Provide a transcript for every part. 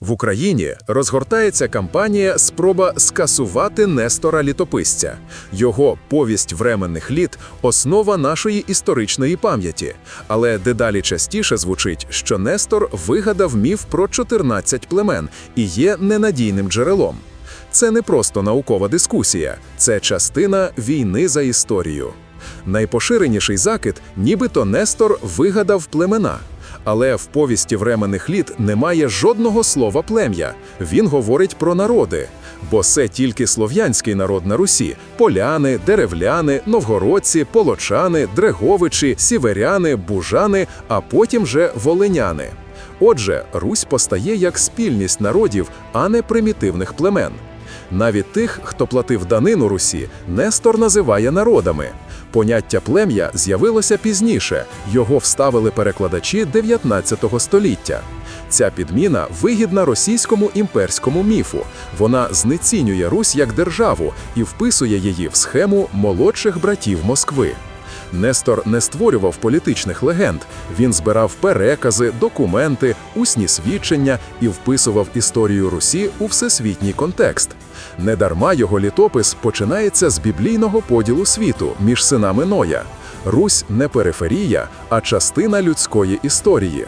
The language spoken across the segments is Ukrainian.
В Україні розгортається кампанія спроба скасувати Нестора Літописця. Його повість временних літ основа нашої історичної пам'яті. Але дедалі частіше звучить, що Нестор вигадав міф про 14 племен і є ненадійним джерелом. Це не просто наукова дискусія, це частина війни за історію. Найпоширеніший закид, нібито Нестор вигадав племена. Але в повісті временних літ немає жодного слова плем'я. Він говорить про народи. Бо це тільки слов'янський народ на Русі: поляни, деревляни, новгородці, полочани, дреговичі, сіверяни, бужани, а потім же волиняни. Отже, Русь постає як спільність народів, а не примітивних племен. Навіть тих, хто платив данину Русі, Нестор називає народами. Поняття плем'я з'явилося пізніше, його вставили перекладачі 19 століття. Ця підміна вигідна російському імперському міфу. Вона знецінює Русь як державу і вписує її в схему молодших братів Москви. Нестор не створював політичних легенд. Він збирав перекази, документи, усні свідчення і вписував історію Русі у всесвітній контекст. Недарма його літопис починається з біблійного поділу світу між синами Ноя. Русь не периферія, а частина людської історії.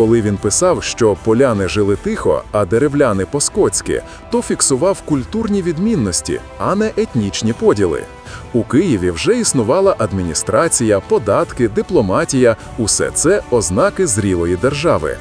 Коли він писав, що поляни жили тихо, а деревляни по-скотськи, то фіксував культурні відмінності, а не етнічні поділи. У Києві вже існувала адміністрація, податки, дипломатія усе це ознаки зрілої держави.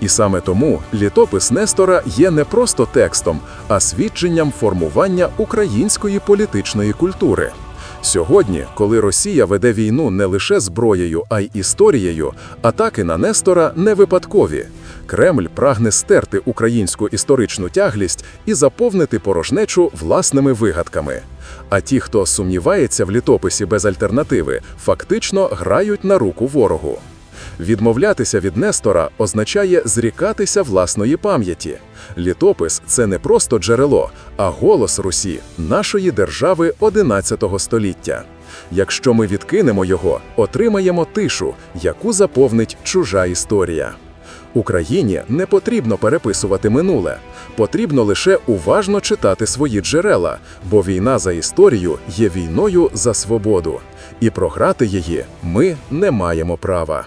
І саме тому літопис Нестора є не просто текстом, а свідченням формування української політичної культури. Сьогодні, коли Росія веде війну не лише зброєю, а й історією, атаки на Нестора не випадкові. Кремль прагне стерти українську історичну тяглість і заповнити порожнечу власними вигадками. А ті, хто сумнівається в літописі без альтернативи, фактично грають на руку ворогу. Відмовлятися від Нестора означає зрікатися власної пам'яті. Літопис це не просто джерело, а голос Русі, нашої держави XI століття. Якщо ми відкинемо його, отримаємо тишу, яку заповнить чужа історія. Україні не потрібно переписувати минуле, потрібно лише уважно читати свої джерела, бо війна за історію є війною за свободу, і програти її ми не маємо права.